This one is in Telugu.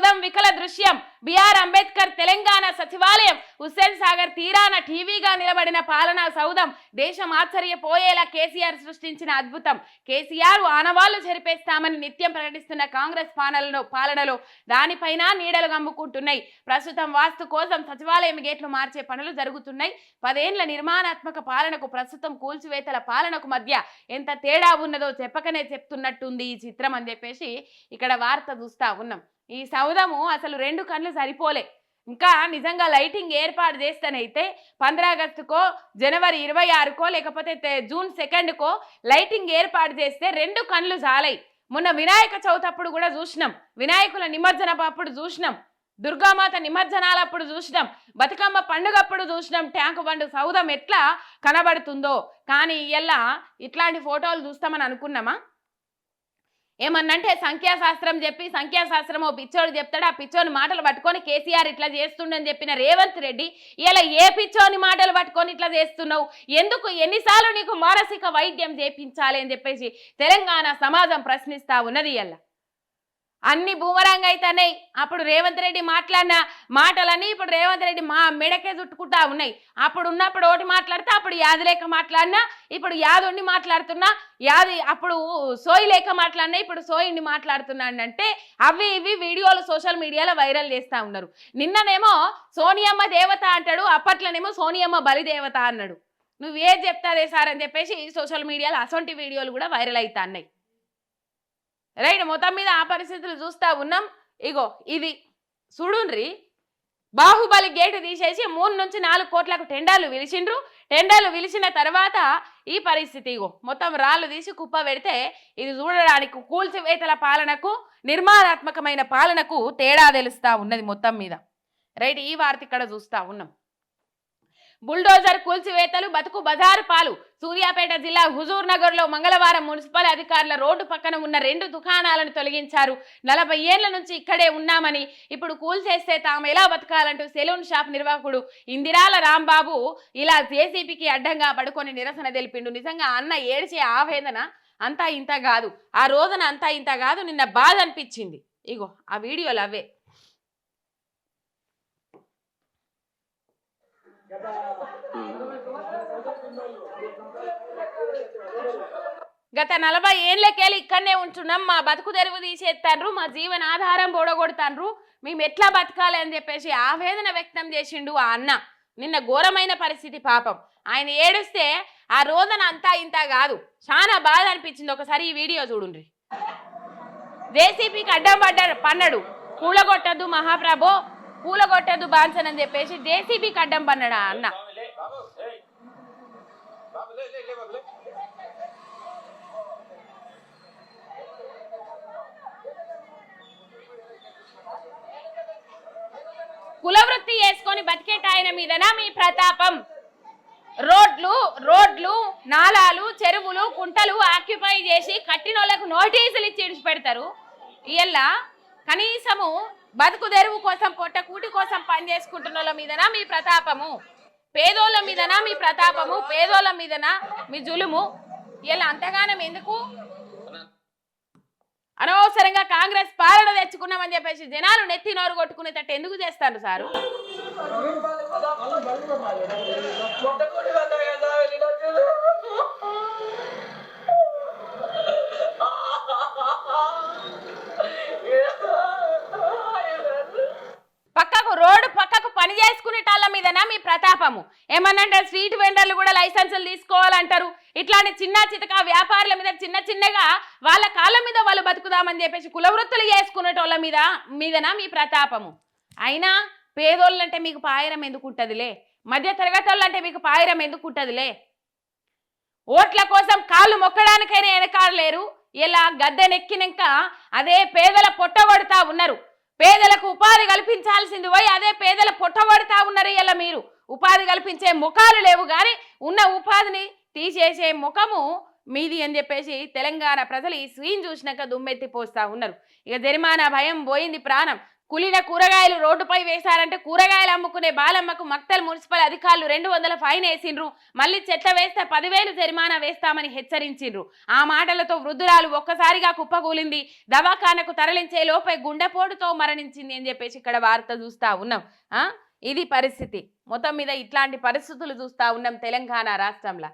సౌధం వికల దృశ్యం. బిఆర్ అంబేద్కర్ తెలంగాణ సచివాలయం. హుస్సేన్ సాగర్ తీరాన టీవీగా నిలబడిన పాలనా సౌధం. దేశం ఆశ్చర్యపోయేలా కేసీఆర్ సృష్టించిన అద్భుతం. కేసీఆర్ ఆనవాళ్ళు జరిపేస్తామని నిత్యం ప్రకటిస్తున్న కాంగ్రెస్ పాలనలో పాలనలో దానిపైన నీడలు గమ్ముకుంటున్నాయి. ప్రస్తుతం వాస్తు కోసం సచివాలయం గేట్లు మార్చే పనులు జరుగుతున్నాయి. పదేండ్ల నిర్మాణాత్మక పాలనకు ప్రస్తుతం కూల్చివేతల పాలనకు మధ్య ఎంత తేడా ఉన్నదో చెప్పకనే చెప్తున్నట్టుంది ఈ చిత్రం అని చెప్పేసి ఇక్కడ వార్త చూస్తా ఉన్నాం. ఈ సౌదము అసలు రెండు కళ్ళు సరిపోలే. ఇంకా నిజంగా లైటింగ్ ఏర్పాటు చేస్తేనైతే పంద్రా ఆగస్టుకో జనవరి ఇరవై ఆరుకో లేకపోతే జూన్ సెకండ్కో లైటింగ్ ఏర్పాటు చేస్తే రెండు కళ్ళు చాలై మొన్న వినాయక చవితి అప్పుడు కూడా చూసినాం. వినాయకుల నిమజ్జనం అప్పుడు చూసినాం. దుర్గామాత నిమజ్జనాలప్పుడు చూసినాం. బతుకమ్మ పండుగప్పుడు చూసినాం. ట్యాంక్ బండ్ సౌదం ఎట్లా కనబడుతుందో. కానీ ఇలా ఇట్లాంటి ఫోటోలు చూస్తామని అనుకున్నామా? ఏమన్నంటే సంఖ్యాశాస్త్రం చెప్పి సంఖ్యాశాస్త్రం ఓ పిచ్చోడు చెప్తాడు ఆ పిచ్చోని మాటలు పట్టుకొని కేసీఆర్ ఇట్లా చేస్తుండని చెప్పిన రేవంత్ రెడ్డి ఇలా ఏ పిచ్చోని మాటలు పట్టుకొని ఇట్లా చేస్తున్నావు? ఎందుకు ఎన్నిసార్లు నీకు మానసిక వైద్యం చేపించాలి అని చెప్పేసి తెలంగాణ సమాజం ప్రశ్నిస్తా ఉన్నది ఇలా అన్ని బూమరంగ్ అవుతున్నాయి అప్పుడు రేవంత్ రెడ్డి మాట్లాడిన మాటలన్నీ ఇప్పుడు రేవంత్ రెడ్డి మా మెడకే చుట్టుకుంటా ఉన్నాయి. అప్పుడు ఉన్నప్పుడు ఒకటి మాట్లాడితే అప్పుడు యాది లేక మాట్లాడినా ఇప్పుడు యాదుండి మాట్లాడుతున్నా యాది అప్పుడు సోయి లేక మాట్లాడినా ఇప్పుడు సోయిని మాట్లాడుతున్నాడు అంటే అవి ఇవి వీడియోలు సోషల్ మీడియాలో వైరల్ చేస్తా ఉన్నారు. నిన్ననేమో సోనియమ్మ దేవత అంటాడు అప్పట్లోనేమో సోనియమ్మ బలి దేవత అన్నాడు. నువ్వు ఏది చెప్తాదే సార్ అని చెప్పేసి సోషల్ మీడియాలో అసొంటి వీడియోలు కూడా వైరల్ అవుతా ఉన్నాయి రైట్ మొత్తం మీద ఆ పరిస్థితులు చూస్తా ఉన్నాం. ఇగో ఇది చూడుండ్రి. బాహుబలి గేటు తీసేసి మూడు నుంచి నాలుగు కోట్లకు టెండర్లు పిలిచిండ్రు. టెండర్లు పిలిచిన తర్వాత ఈ పరిస్థితి ఇగో మొత్తం రాళ్ళు తీసి కుప్ప పెడితే ఇది చూడడానికి కూల్చివేతల పాలనకు నిర్మాణాత్మకమైన పాలనకు తేడా తెలుస్తా ఉన్నది మొత్తం మీద. రైట్ ఈ వార్త ఇక్కడ చూస్తా ఉన్నాం. బుల్డోజర్ కూల్చివేతలు బతుకు బజారు పాలు. సూర్యాపేట జిల్లా హుజూర్ నగర్లో మంగళవారం మున్సిపల్ అధికారుల రోడ్డు పక్కన ఉన్న రెండు దుకాణాలను తొలగించారు. నలభై ఏళ్ళ నుంచి ఇక్కడే ఉన్నామని ఇప్పుడు కూల్చేస్తే తాము ఎలా బతకాలంటూ సెలూన్ షాప్ నిర్వాహకుడు ఇందిరాల రాంబాబు ఇలా జేసీబీకి అడ్డంగా పడుకొని నిరసన తెలిపిండు. నిజంగా అన్న ఏడ్చే ఆవేదన అంతా ఇంత కాదు. ఆ రోజున అంతా ఇంత కాదు నిన్న బాధ అనిపించింది. ఇగో ఆ వీడియోలు అవే గత నలభై ఏళ్ళకేళ్ళు ఇక్కడనే ఉంటున్నాం. మా బతుకు తెరువు తీసేస్తారు మా జీవన ఆధారం బోడగొడతాన్రు. మేము ఎట్లా బతకాలి అని చెప్పేసి ఆవేదన వ్యక్తం చేసిండు ఆ అన్న. నిన్న ఘోరమైన పరిస్థితి పాపం. ఆయన ఏడుస్తే ఆ రోజున అంతా ఇంత కాదు. చాలా బాధ అనిపించింది. ఒకసారి ఈ వీడియో చూడండి జేసీపీకి అడ్డం పడ్డాడు పన్నడు. కూలగొట్టద్దు మహాప్రభో. కూలగొట్టద్దు బాన్సన్ అని చెప్పేసి జేసీపీకి అడ్డం అన్న. ఆ అన్న కులవృత్తి చేసుకొని బతికేటాయన మీదనా మీ ప్రతాపం? రోడ్లు రోడ్లు నాలాలు చెరువులు కుంటలు ఆక్యుపై చేసి కట్టినోళ్ళకు నోటీసులు ఇచ్చి విడిచిపెడతారు. ఇలా కనీసము బతుకు తెరువు కోసం పొట్ట కూటి కోసం పనిచేసుకుంటున్న వాళ్ళ మీదనా మీ ప్రతాపము? పేదోళ్ళ మీదనా మీ ప్రతాపము? పేదోళ్ళ మీదనా మీ జులుము? ఇలా అంతగానం ఎందుకు? అనవసరంగా కాంగ్రెస్ పాలన తెచ్చుకున్నామని చెప్పేసి జనాలు నెత్తి నోరు కొట్టుకునేటట్టు ఎందుకు చేస్తారు సారు? మీ ప్రతాపము. ఏమన్నంటే స్ట్రీట్ వెండర్లు కూడా లైసెన్సులు తీసుకోవాలంటారు. ఇట్లాంటి చిన్న చితక వ్యాపారుల మీద చిన్న చిన్నగా వాళ్ళ కాళ్ళ మీద వాళ్ళు బతుకుదామని చెప్పేసి కులవృత్తులు చేసుకునేటోళ్ళ మీద మీదనా మీ ప్రతాపము? అయినా పేదోళ్ళంటే మీకు పాయరం ఎందుకు ఉంటుందిలే? మధ్య తరగతి వాళ్ళంటే మీకు పాయరం ఎందుకు ఉంటుందిలే? ఓట్ల కోసం కాళ్ళు మొక్కడానికైనా వెనకాడలేరు. ఇలా గద్దెనెక్కినాక అదే పేదల పొట్టగొడతా ఉన్నారు. పేదలకు ఉపాధి కల్పించాల్సింది పోయి అదే పేదల పొట్టగొడతా ఉన్నారు ఇలా మీరు. ఉపాధి కల్పించే ముఖాలు లేవు కానీ ఉన్న ఉపాధిని తీసేసే ముఖము మీది అని చెప్పేసి తెలంగాణ ప్రజలు ఈ సీన్ చూసినాక దుమ్మెత్తిపోస్తూ ఉన్నారు. ఇక జరిమానా భయం పోయింది ప్రాణం. కులిన కూరగాయలు రోడ్డుపై వేశారంటే కూరగాయలు అమ్ముకునే బాలమ్మకు మక్తల్ మున్సిపల్ అధికారులు రెండు వందల ఫైన్ వేసిండ్రు. మళ్ళీ చెత్త వేస్తే పదివేలు జరిమానా వేస్తామని హెచ్చరించిండ్రు. ఆ మాటలతో వృద్ధురాలు ఒక్కసారిగా కుప్పకూలింది. దవాఖానకు తరలించే లోపే గుండెపోటుతో మరణించింది అని చెప్పేసి ఇక్కడ వార్త చూస్తా ఉన్నాం. ఇది పరిస్థితి. మొత్తం మీద ఇట్లాంటి పరిస్థితులు చూస్తా ఉన్నాం తెలంగాణ రాష్ట్రంలో.